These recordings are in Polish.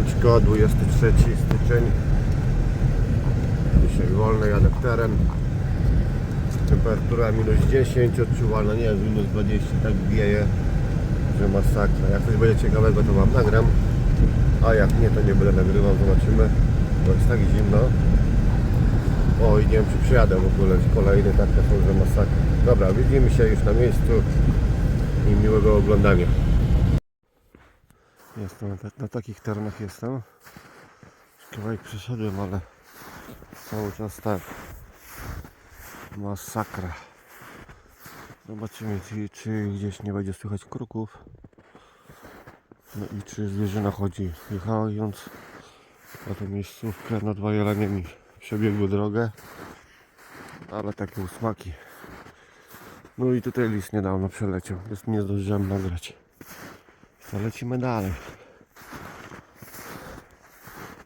Siemaneczko, 23 styczeń. Dzisiaj wolny, teren. Temperatura minus 10, odczuwalna nie jest minus 20, tak wieje Że masakra, jak coś będzie ciekawego to Wam nagram. A jak nie to nie będę nagrywał, zobaczymy. Bo jest tak zimno. O i nie wiem czy przyjadę w ogóle, kolejny tak to są, że masakra. Dobra, widzimy się już na miejscu I miłego oglądania Jestem na, na takich terenach jestem. Kawałek przeszedłem, ale cały czas tak. Masakra. Zobaczymy, czy, czy gdzieś nie będzie słychać kruków. No i czy zwierzyna chodzi. Jechając na tę miejscówkę, dwa jelenie mi przebiegły drogę. Ale takie usmaki. No i tutaj lis niedawno przeleciał, więc nie zdążyłem nagrać. To lecimy dalej.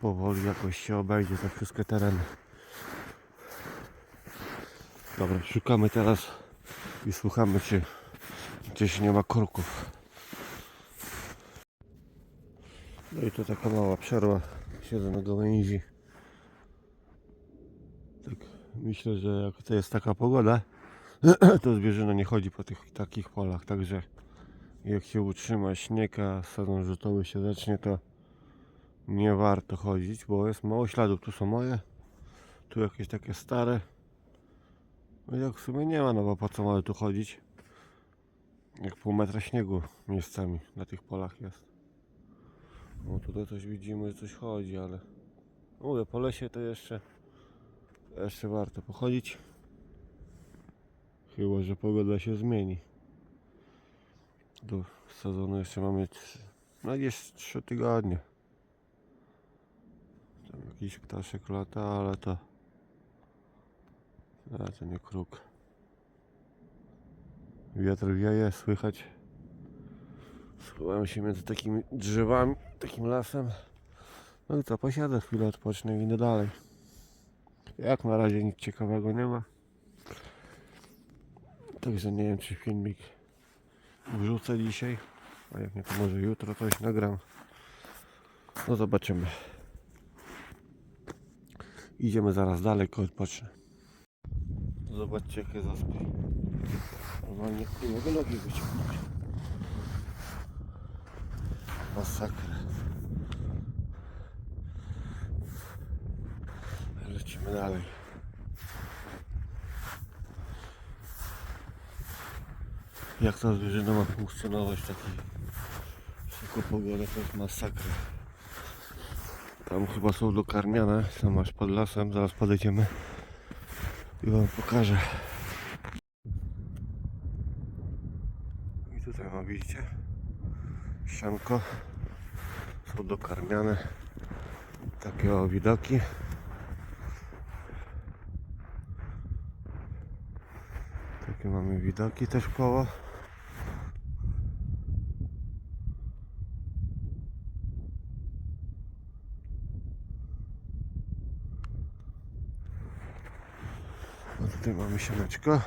Powoli jakoś się obejdzie te wszystkie tereny. Dobra, szukamy teraz i słuchamy czy gdzieś nie ma korków. No i to taka mała przerwa. Siedzę na gałęzi. Tak myślę, że jak to jest taka pogoda, to zwierzyna nie chodzi po tych takich polach, także jak się utrzyma śnieg, a sezon rzutowy się zacznie, to nie warto chodzić, bo jest mało śladów. Tu są moje, tu jakieś takie stare. No jak w sumie nie ma, no bo po co mamy tu chodzić? Jak pół metra śniegu miejscami na tych polach jest. No tutaj coś widzimy, coś chodzi, ale mówię, po lesie to jeszcze jeszcze warto pochodzić. Chyba, że pogoda się zmieni do sezonu jeszcze mamy trzy, no jest 3 tygodnie. Tam jakiś ptaszek lata, ale to a to nie kruk. Wiatr wieje, słychać. Schowałem się między takimi drzewami, takim lasem. No i co, posiadę chwilę, odpocznę i idę dalej. Jak na razie nic ciekawego nie ma. Także nie wiem czy filmik wrzucę dzisiaj, a jak nie to może jutro coś nagram. No zobaczymy. Idziemy zaraz dalej, tylko odpocznę. Zobaczcie jakie zaspy. Normalnie nie mogę nogi wyciągnąć. Masakra. Lecimy dalej. Jak ta zwierzyna ma funkcjonować w takiej sucho pogodę, to jest masakra. Tam chyba są dokarmiane, tam masz pod lasem, zaraz podejdziemy i wam pokażę. I tutaj ma widzicie ścianko, są dokarmiane, takie o widoki. Takie mamy widoki też koło. Tutaj mamy sianeczko.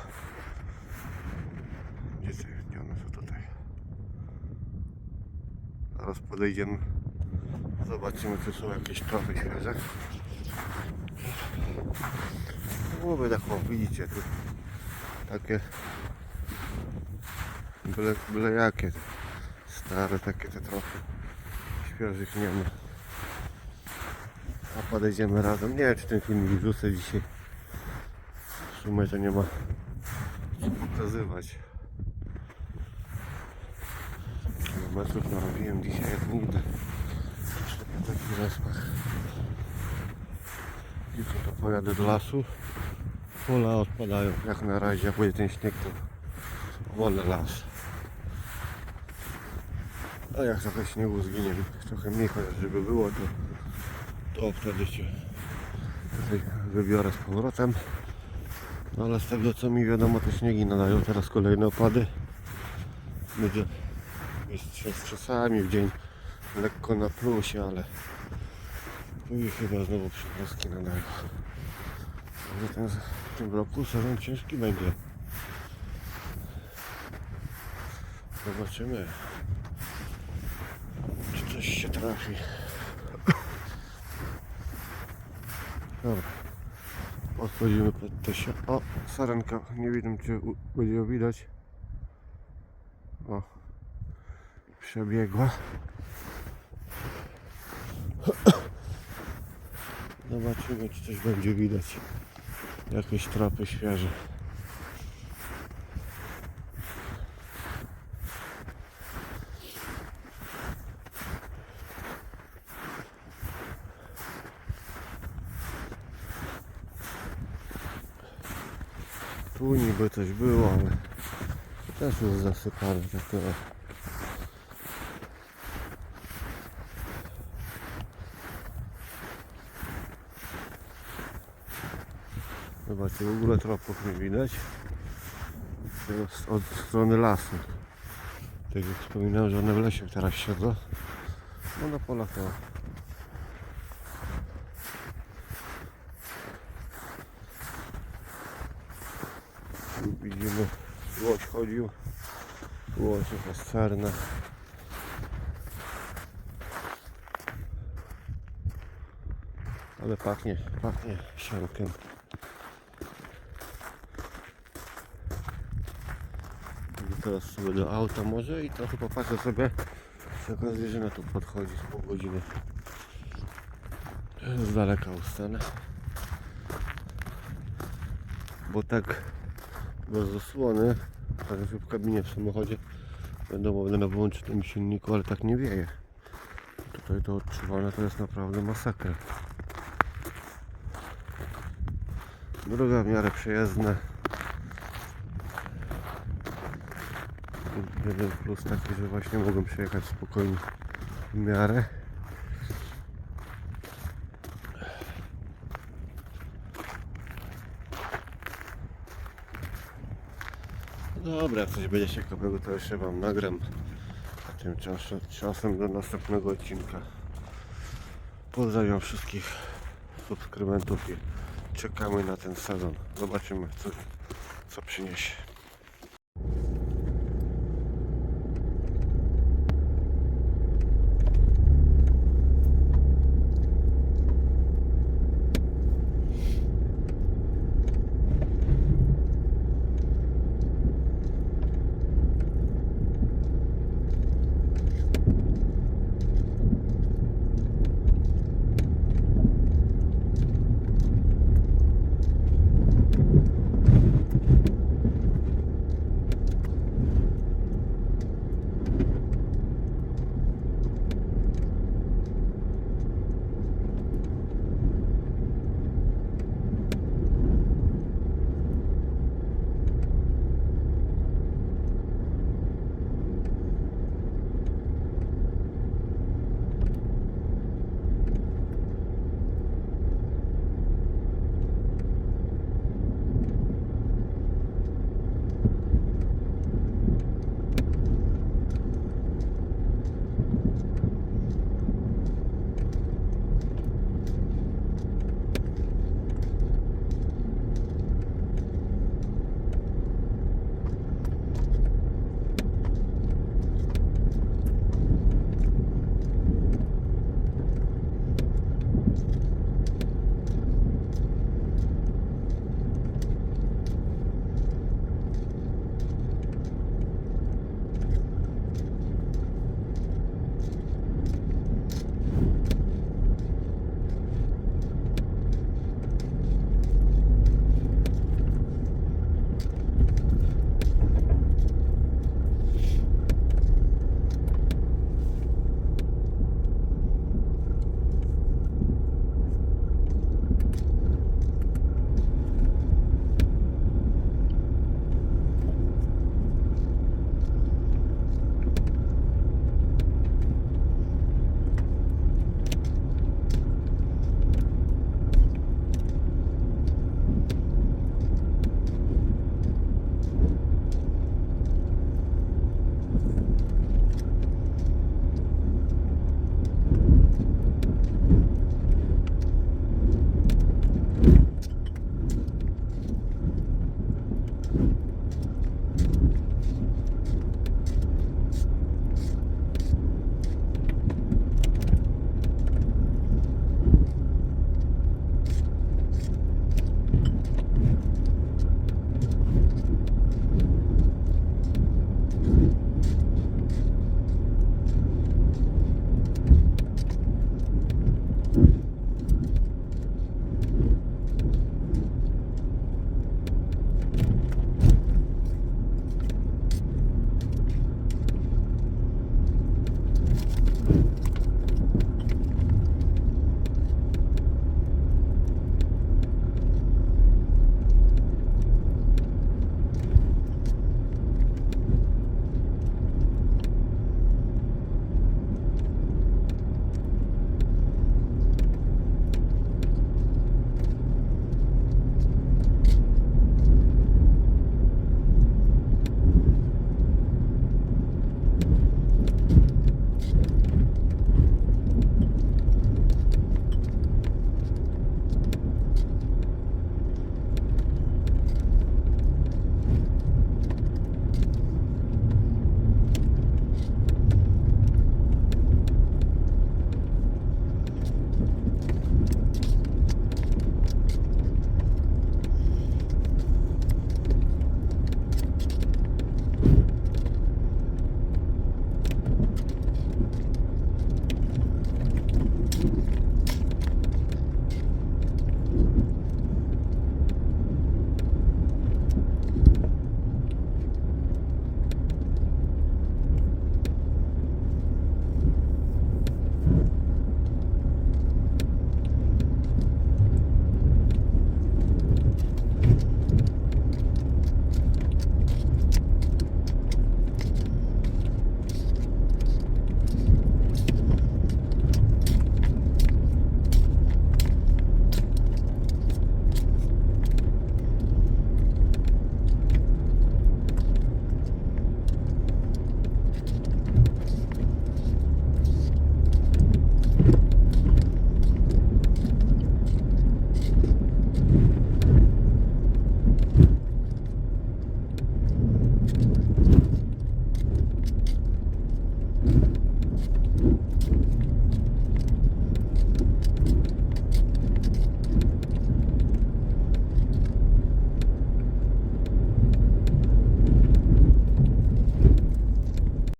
Gdzie, gdzie one są tutaj? Zaraz podejdziemy. Zobaczymy czy są jakieś trawy świeże. Głowy tak o, widzicie tu takie byle, byle jakie stare takie te trochę świeżych nie ma a podejdziemy razem nie wiem czy ten filmik wrzucę dzisiaj sumie to nie ma. Co pokazywać. Kilometrów narobiłem dzisiaj jak nigdy. Jeszcze na takich respach jutro to pojadę do lasu. Pola odpadają. Jak na razie, jak będzie ten śnieg to wolę las. A jak trochę śniegu zginie, trochę mniej chociaż żeby było to, to wtedy się tutaj wybiorę z powrotem ale z tego co mi wiadomo te śniegi nadają teraz kolejne opady. Będzie jeszcze z czasami w dzień lekko na plusie, ale i chyba znowu przymrozki nadają. Ale ten, w tym roku sezon ciężki będzie. Zobaczymy czy coś się trafi. Dobra. Odchodzimy pod te się. O, sarenka. Nie wiem, czy będzie ją widać. O. Przebiegła. Zobaczymy, czy coś będzie widać. Jakieś tropy świeże. Tu niby coś było, ale też już zasypane tak. Zobaczcie, w ogóle tropów nie widać. Teraz od strony lasu. Tak jak wspominałem, że one w lesie teraz siedzą. No na polach to. Tu widzimy, łódź chodził. Łódź jakaś czarna. Ale pachnie, pachnie siankiem. Idę Teraz sobie do auta może i trochę popatrzę sobie jaka zwierzyna tu podchodzi z pół godziny. Z daleka ustanę. Bo tak bez zasłony, tak w kabinie w samochodzie będą będę na wyłącznym silniku, ale tak nie wieje. Tutaj to odczuwane to jest naprawdę masakra. Droga w miarę przejezdna. Jeden plus taki, że właśnie mogłem przejechać spokojnie w miarę. Dobra, jak coś będzie ciekawego, to jeszcze Wam nagram. A tymczasem czasem do następnego odcinka. Pozdrawiam wszystkich subskrybentów i czekamy na ten sezon. Zobaczymy, co, co przyniesie.